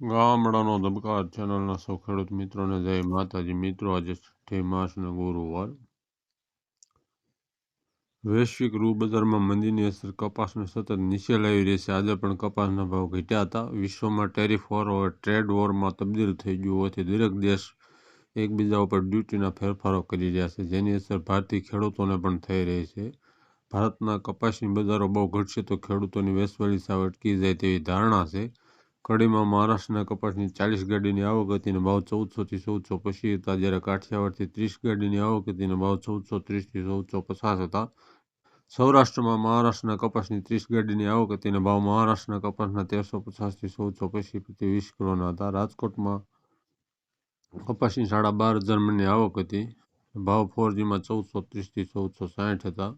ગામડાનો ધબકાર ચેનલના સૌ ખેડૂત મિત્રોને જય માતાજી. મિત્રો, આજે છઠ્ઠી માસનો ગુરુવાર. વૈશ્વિક રૂ બજારમાં મંદીની અસર કપાસને સતત નીચે લાવી રહી છે. આજે પણ કપાસના ભાવ ઘટ્યા હતા. વિશ્વમાં ટેરિફ વોર હવે ટ્રેડ વોરમાં તબદીલ થઈ ગયું હોવાથી દરેક દેશ એકબીજા ઉપર ડ્યુટીના ફેરફારો કરી રહ્યા છે. જેની અસર ભારતીય ખેડૂતોને પણ થઈ રહી છે. ભારતના કપાસની બજારો બહુ ઘટશે તો ખેડૂતોની વેચવાલી સાવ અટકી જાય તેવી ધારણા છે. કડીમાં મહારાષ્ટ્રના કપાસની ચાલીસ ગાડીની આવક અને ભાવ ચૌદસોથી ચૌદસો પચીસ હતા. જ્યારે કાઠિયાવાડથી ત્રીસ ગાડીની આવક અને ભાવ ચૌદસો ત્રીસથી ચૌદસો પચાસ હતા. સૌરાષ્ટ્રમાં મહારાષ્ટ્રના કપાસની ત્રીસ ગાડીની આવક હતી અને ભાવ મહારાષ્ટ્રના કપાસના તેરસો પચાસથી ચૌદસો પચીસ પ્રતિ વીસ કિલોના હતા. રાજકોટમાં કપાસની સાડા બાર હજાર મણની આવક હતી. ભાવ ફોરજીમાં ચૌદસો ત્રીસથી ચૌદસો સાઠ હતા.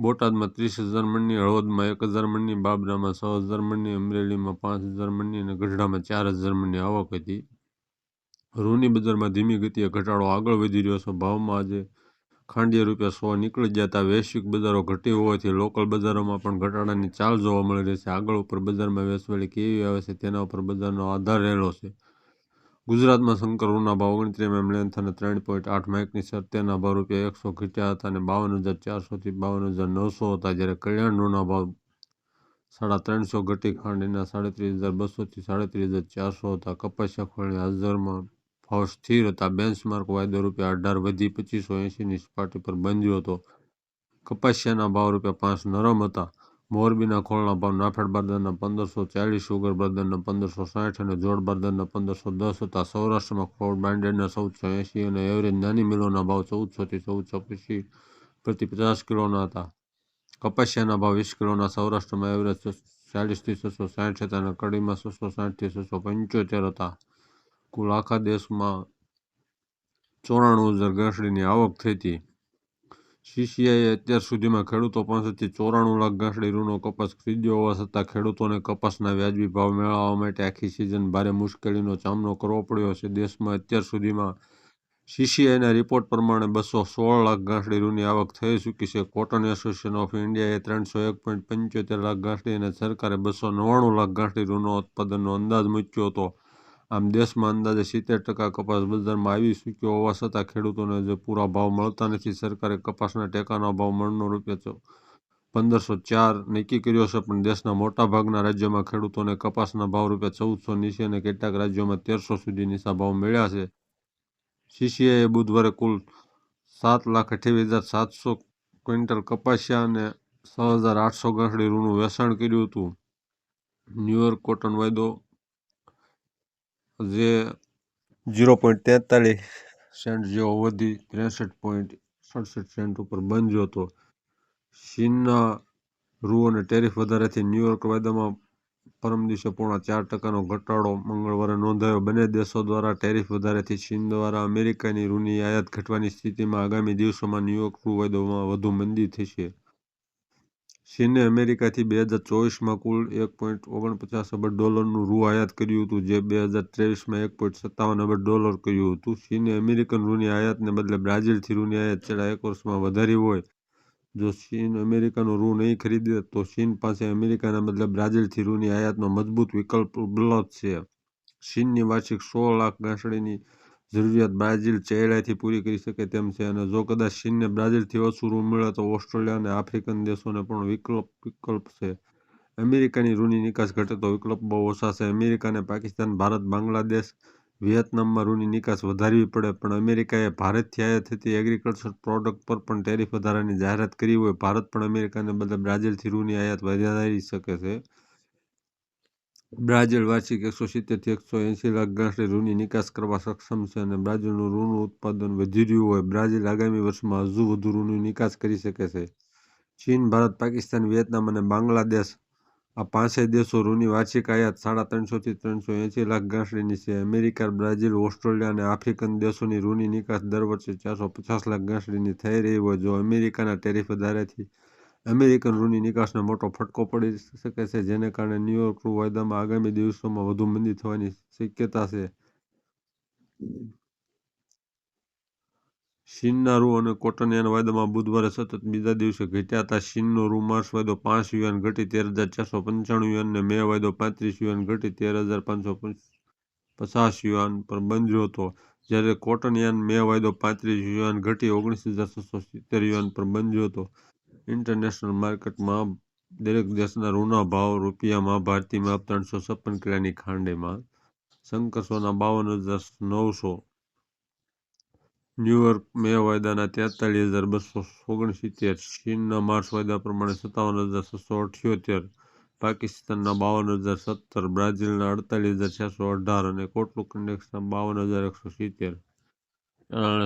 બોટાદમાં ત્રીસ હજાર મણની હળવદમાં એક હજાર મણની બાબરામાં છ હજાર મણની અમરેલીમાં પાંચ હજાર મણની અને ગઢડામાં ચાર હજાર મણની આવક હતી. રૂની બજારમાં ધીમી ગતિએ ઘટાડો આગળ વધી રહ્યો છે. ભાવમાં આજે ખાંડિયા રૂપિયા સો નીકળી જતા વૈશ્વિક બજારો ઘટી હોવાથી લોકલ બજારોમાં પણ ઘટાડાની ચાલ જોવા મળી રહી છે. આગળ ઉપર બજારમાં વેચવાલી કેવી આવે છે તેના ઉપર બજારનો આધાર રહેલો છે. ગુજરાતમાં શંકર ભાવ ઓગણત્રીસ એમએમ લેન્થ અને ત્રણ પોઈન્ટ આઠ માઇકની સત્યાના ભાવ રૂપિયા એકસો ઘટ્યા હતા અને બાવન હજાર ચારસોથી બાવન હજાર નવસો હતા જ્યારે કલ્યાણ રૂના ભાવ સાડા ત્રણસો ઘટી ખાંડીના સાડત્રીસ હજાર બસોથી સાડત્રીસ હજાર ચારસો હતા. કપાસિયા ખોળની હાજરમાં ભાવ સ્થિર હતા. બેન્ચમાર્ક વાયદો રૂપિયા અઢાર વધી પચીસો એંશીની સપાટી પર બંધ્યો હતો. કપાસિયાના ભાવ રૂપિયા પાંચ નરમ હતા. મોરબીના ખોળના ભાવ નાફેડ બરદરના પંદરસો ચાલીસ, સુગર બરદરના પંદરસો સાઠ અને જોડ બરદરના પંદરસો દસ હતા. સૌરાષ્ટ્રમાં ખોળ બ્રાન્ડેડના ચૌદસો એંશી અને એવરેજ નાની મિલોના ભાવ ચૌદસોથી ચૌદસો પચીસ પ્રતિ પચાસ કિલોના હતા. કપાસિયાના ભાવ વીસ કિલોના, સૌરાષ્ટ્રમાં એવરેજ ચાલીસથી છસો સાઠ હતા અને કડીમાં છસો સાઠથી છસો પંચોતેર હતા. કુલ આખા દેશમાં ચોરાણું હજાર ગાંસડીની આવક થઈ હતી. સીસીઆઈએ અત્યાર સુધીમાં ખેડૂતો પાસેથી ચોરાણું લાખ ગાંસડી રૂનો કપાસ ખરીદ્યો હોવા છતાં ખેડૂતોને કપાસના વ્યાજબી ભાવ મેળવવા માટે આખી સિઝન ભારે મુશ્કેલીનો સામનો કરવો પડ્યો છે. દેશમાં અત્યાર સુધીમાં સીસીઆઈના રિપોર્ટ પ્રમાણે બસો સોળ લાખ ગાંસડી રૂની આવક થઈ ચૂકી છે. કોટન એસોસિએશન ઓફ ઇન્ડિયાએ ત્રણસો એક પોઈન્ટ પંચોતેર લાખ ગાંસડી અને સરકારે બસો નવ્વાણું લાખ ગાંસડી રૂનો ઉત્પાદનનો અંદાજ મૂક્યો હતો. આમ દેશમાં અંદાજે સિત્તેર ટકા કપાસ બજારમાં આવી ચૂક્યો હોવા છતાં ખેડૂતોને જે પૂરા ભાવ મળતા નથી. સરકારે કપાસના ટેકાના ભાવ મણનો રૂપિયા પંદરસો ચાર નક્કી કર્યો છે, પણ દેશના મોટાભાગના રાજ્યોમાં ખેડૂતોને કપાસના ભાવ રૂપિયા ચૌદસો નીચે અને કેટલાક રાજ્યોમાં તેરસો સુધી નીચા ભાવ મળ્યા છે. સીસીઆઈએ બુધવારે કુલ સાત લાખ અઠ્યાવીસ હજાર સાતસો ક્વિન્ટલ કપાસિયા અને છ હજાર આઠસો ગાંઠડી રૂનું વેચાણ કર્યું હતું. ન્યુયોર્ક કોટન વાયદો જે ઝીરો પોઈન્ટ તેતાલીસ સેન્ટ જેવો વધી ત્રેસઠ પોઈન્ટ સડસઠ સેન્ટ ઉપર બંધ્યો હતો. ચીનના રૂ અને ટેરિફ વધારાથી ન્યૂયોર્ક વાયદામાં પરમ દિવસે પોણા ચાર ટકાનો ઘટાડો મંગળવારે નોંધાયો. બંને દેશો દ્વારા ટેરિફ વધારાથી ચીન દ્વારા અમેરિકાની રૂની આયાત ઘટવાની સ્થિતિમાં આગામી દિવસોમાં ન્યુયોર્ક રૂ વાયદોમાં વધુ મંદી થશે. ચીને અમેરિકાથી બે હજાર ચોવીસમાં કુલ એક પોઈન્ટ ઓગણપચાસ અબજ ડોલરનું રૂ આયાત કર્યું હતું, જે બે હજાર ત્રેવીસમાં એક પોઈન્ટ સત્તાવન અબજ ડોલર કર્યું હતું. ચીને અમેરિકન રૂની આયાતને બદલે બ્રાઝિલથી રૂની આયાત છેલ્લા એક વર્ષમાં વધારી હોય. જો ચીન અમેરિકાનું રૂ નહીં ખરીદે, તો ચીન પાસે અમેરિકાના બદલે બ્રાઝિલથી રૂની આયાતનો મજબૂત વિકલ્પ ઉપલબ્ધ છે. ચીનની વાર્ષિક સો લાખ ગાંસડીની જરૂરિયાત બ્રાઝિલ ચહેરાથી પૂરી કરી શકે તેમ છે અને જો કદાચ ચીનને બ્રાઝિલથી ઓછું રૂ મળે તો ઓસ્ટ્રેલિયા અને આફ્રિકન દેશોને પણ વિકલ્પ વિકલ્પ છે. અમેરિકાની રૂની નિકાસ ઘટે તો વિકલ્પ બહુ ઓછા છે. અમેરિકા અને પાકિસ્તાન, ભારત, બાંગ્લાદેશ, વિયેતનામમાં રૂની નિકાસ વધારવી પડે, પણ અમેરિકાએ ભારતથી આયાત થતી એગ્રીકલ્ચર પ્રોડક્ટ પર પણ ટેરિફ વધારાની જાહેરાત કરી હોય, ભારત પણ અમેરિકાને બદલે બ્રાઝિલથી રૂની આયાત વધારી શકે છે. બ્રાઝિલ વાર્ષિક એકસો સિત્તેરથી એકસો એંશી લાખ ગાંસડી રૂની નિકાસ કરવા સક્ષમ છે અને બ્રાઝિલનું રૂનું ઉત્પાદન વધી રહ્યું હોય, બ્રાઝિલ આગામી વર્ષમાં હજુ વધુ ઋણની નિકાસ કરી શકે છે. ચીન, ભારત, પાકિસ્તાન, વિયેતનામ અને બાંગ્લાદેશ આ પાંચેય દેશો રૂની વાર્ષિક આયાત સાડા ત્રણસોથી ત્રણસો એંશી લાખ ગાંસડીની છે. અમેરિકા, બ્રાઝિલ, ઓસ્ટ્રેલિયા અને આફ્રિકન દેશોની રૂની નિકાસ દર વર્ષે ચારસો પચાસ લાખ ગાંસડીની થઈ રહી હોય. જો અમેરિકાના ટેરિફ વધારાથી અમેરિકન રૂની નિકાસને મોટો ફટકો પડી શકે છે, જેને કારણે ન્યુયોર્ક રૂ વાયદામાં આગામી દિવસોમાં વધુ મંદી થવાની શક્યતા છે. શીનના રૂ અને કોટન યાન વાયદામાં બુધવારે સતત બીજા દિવસે ઘટ્યા હતા. ચીનનો રૂ માર્ચ વાયદો પાંચ યુએન ઘટી તેર હજાર ચારસો પંચાણું યુએન અને મે વાયદો પાંત્રીસ યુએન ઘટી તેર હજાર પાંચસો પચાસ યુએન પર બંધ્યો હતો, જ્યારે કોટન યાન મે વાયદો પાંત્રીસ યુએન ઘટી ઓગણીસ હજાર છસો સિત્તેર યુએન પર બંધ્યો હતો. ઇન્ટરનેશનલ માર્કેટમાં દરેક દેશના રૂના ભાવ રૂપિયામાં ભારતીયમાં ત્રણસો છપ્પન કિલાની ખાંડેમાં શંકર સોના બાવન હજાર નવસો. ન્યુયોર્ક મે વાયદાના તેતાલીસ હજાર બસો ઓગણસિત્તેર. ચીનના માર્ચ વાયદા પ્રમાણે સત્તાવન હજાર છસો અઠ્યોતેર. પાકિસ્તાનના બાવન હજાર સત્તર. બ્રાઝિલના અડતાલીસ હજાર છસો અઢાર અને કોટલુક ઇન્ડેક્સના બાવન હજાર એકસો સિત્તેર.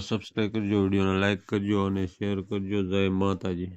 સબસ્ક્રાઈબ કરજો, વિડીયોને લાઇક કરજો અને શેર કરજો. જય માતાજી.